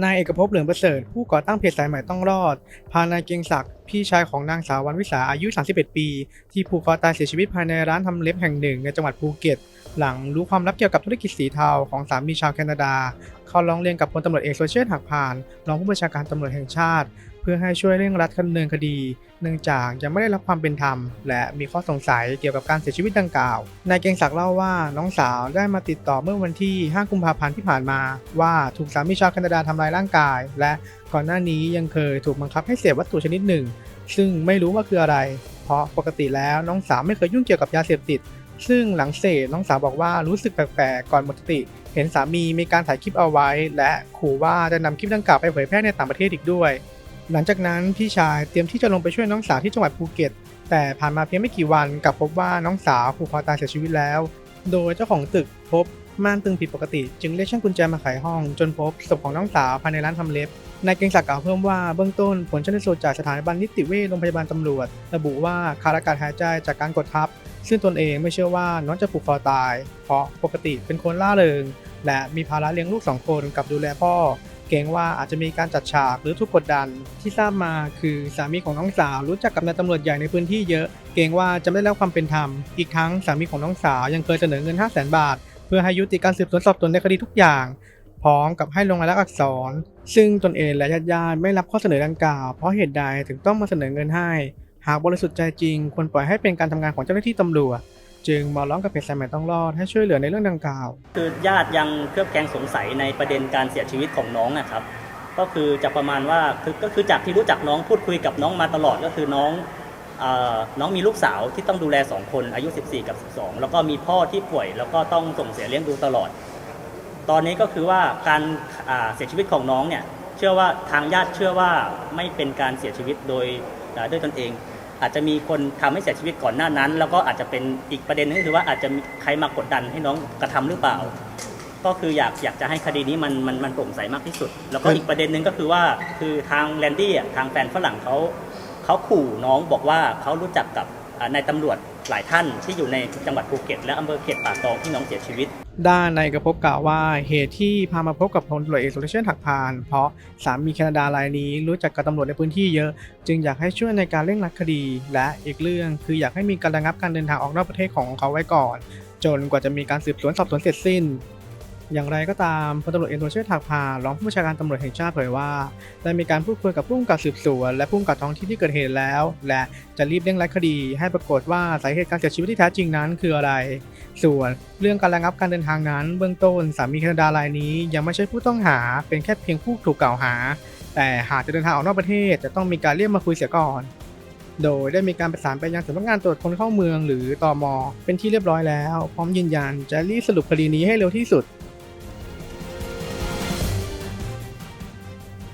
นายเอกภพเหลืองประเสริฐผู้ก่อตั้งเพจสายใหม่ต้องรอด พานายเกียงศักดิ์พี่ชายของนางสาววันวิสาอายุ 31 ปี ที่ผูกคอตายเสียชีวิตภายในร้านทำเล็บแห่งหนึ่งในจังหวัดภูเก็ต หลังรู้ความลับเกี่ยวกับธุรกิจสีเทาของสามีชาวแคนาดา เขาร้องเรียนกับพลตำรวจเอกโซเชียลหักผ่าน รองผู้บัญชาการตำรวจแห่งชาติ เพื่อให้ช่วยเร่งรัดดำเนินคดี เนื่องจากยังไม่ได้รับความเป็นธรรม และมีข้อสงสัยเกี่ยวกับการเสียชีวิตดังกล่าวนายเกงศักดิ์เล่าว่าน้องสาวได้มาติดต่อเมื่อวันที่ 5 กุมภาพันธ์ที่ผ่านมา ว่าถูกสามีชาวแคนาดาทำลายร่างกาย และก่อนหน้านี้ยังเคยถูกบังคับให้เสพวัตถุชนิดหนึ่ง ซึ่งไม่รู้ว่าคืออะไร เพราะปกติแล้วน้องสาวไม่เคยยุ่งเกี่ยวกับยาเสพติด ซึ่งหลังเสพน้องสาวบอกว่ารู้สึกแปลกๆก่อนหมดสติเห็นสามีมีการถ่ายคลิปเอาไว้ และขู่ว่าจะนำคลิปดังกล่าวไปเผยแพร่ในต่างประเทศอีกด้วย หลังจากนั้นพี่ชายเตรียมที่จะลงไปช่วยน้องสาวที่จังหวัดภูเก็ต แต่ผ่านมาเพียงไม่กี่วันกลับพบว่าน้องสาวผูกคอตายเสียชีวิตแล้ว โดยเจ้าของตึกพบม่านตึงผิดปกติ จึงเรียกช่างกุญแจมาไขห้อง จนพบศพของน้องสาวภายในร้านทำเล็บนายเกรงศักดิ์กล่าวเพิ่มว่าเบื้องต้นผลชันสูตรจากสถาบันนิติเวชโรงพยาบาลตำรวจ ระบุว่าขาดอากาศหายใจจากการกดทับ ซึ่งตนเองไม่เชื่อว่าน้องจะผูกคอตาย เพราะปกติเป็นคนล่าเริง และมีภาระเลี้ยงลูกสองคนกับดูแลพ่อ กรงว่าอาจจะมีการจัดฉากหรือถูกกดดัน ที่ทราบมาคือสามีของน้องสาวรู้จักกับนายตำรวจใหญ่ในพื้นที่เยอะ เกรงว่าจะไม่ได้รับความเป็นธรรม อีกทั้งสามีของน้องสาวยังเคยเสนอเงิน 5 0 0 0 0 0บาท เพื่อให้ยุติการสืบสวนสอบสวนในคดีทุกอย่าง พร้อมกับให้ลงรายลักษณ์อักษร ซึ่งตนเองและญาติๆไม่รับข้อเสนอดังกล่าวเพราะเหตุใดถึงต้องมาเสนอเงินให้ หากบริสุทธิ์ใจจริงควรปล่อยให้เป็นการทำงานของเจ้าหน้าที่ตำรวจ จึงมาร้องกับเพจสายใหม่ต้องรอดให้ช่วยเหลือในเรื่องดังกล่าว คือญาติยังเคลือบแคลงสงสัยในประเด็นการเสียชีวิตของน้องนะครับ ก็คือจะประมาณว่าคือก็คือจากที่รู้จักน้องพูดคุยกับน้องมาตลอดก็คือน้องน้องมีลูกสาวที่ต้องดูแล 2 คนอายุ 14 กับ 12 แล้วก็มีพ่อที่ป่วย แล้วก็ต้องส่งเสียเลี้ยงดูตลอด ตอนนี้ก็คือว่าการเสียชีวิตของน้องเนี่ยเชื่อว่าทางญาติเชื่อว่าไม่เป็นการเสียชีวิตโดยด้วยตนเอง อาจจะมีคนทำให้เสียชีวิตก่อนหน้านั้น แล้วก็อาจจะเป็นอีกประเด็นนึงคือว่าอาจจะมีใครมากดดันให้น้องกระทำหรือเปล่า ก็คืออยากอยากจะให้คดีนี้มันมันมันโปร่งใสมากที่สุด แล้วก็อีกประเด็นหนึ่งก็คือว่าคือทางแลนดี้อะทางแฟนฝรั่งเขาเขาขู่น้องบอกว่าเขารู้จักกับนายตำรวจหลายท่านที่อยู่ในจังหวัดภูเก็ตและอำเภอเขตป่าตองที่น้องเสียชีวิต ด้านนายเอกภพกล่าวว่าเหตุที่พามาพบกับพลตำรวจเอกสุรเชษฐ์หักพาน เพราะสามีแคนาดารายนี้รู้จักกับตำรวจในพื้นที่เยอะ จึงอยากให้ช่วยในการเร่งรัดคดี และอีกเรื่องคืออยากให้มีการระงับการเดินทางออกนอกประเทศของเขาไว้ก่อน จนกว่าจะมีการสืบสวนสอบสวนเสร็จสิ้น อย่างไรก็ตามพลตำรวจเอกสุรเชษฐ์หักพารองผู้บัญชาการตำรวจแห่งชาติเผยว่า ได้มีการพูดคุยกับผู้กำกับสืบสวน และผู้กำกับท้องที่ที่เกิดเหตุแล้ว และจะรีบเร่งรัดคดี ให้ปรากฏว่าสาเหตุการเสียชีวิตที่แท้จริงนั้นคืออะไร ส่วนเรื่องการระงับการเดินทางนั้น เบื้องต้นสามีแคนาดารายนี้ยังไม่ใช่ผู้ต้องหาเป็นแค่เพียงผู้ถูกกล่าวหา แต่หากจะเดินทางออกนอกประเทศจะต้องมีการเรียกมาคุยเสียก่อน โดยได้มีการประสานไปยังสำนักงานตรวจคนเข้าเมืองหรือตอมเป็นที่เรียบร้อยแล้ว พร้อมยืนยันจะรีบสรุปคดีนี้ให้เร็วที่สุด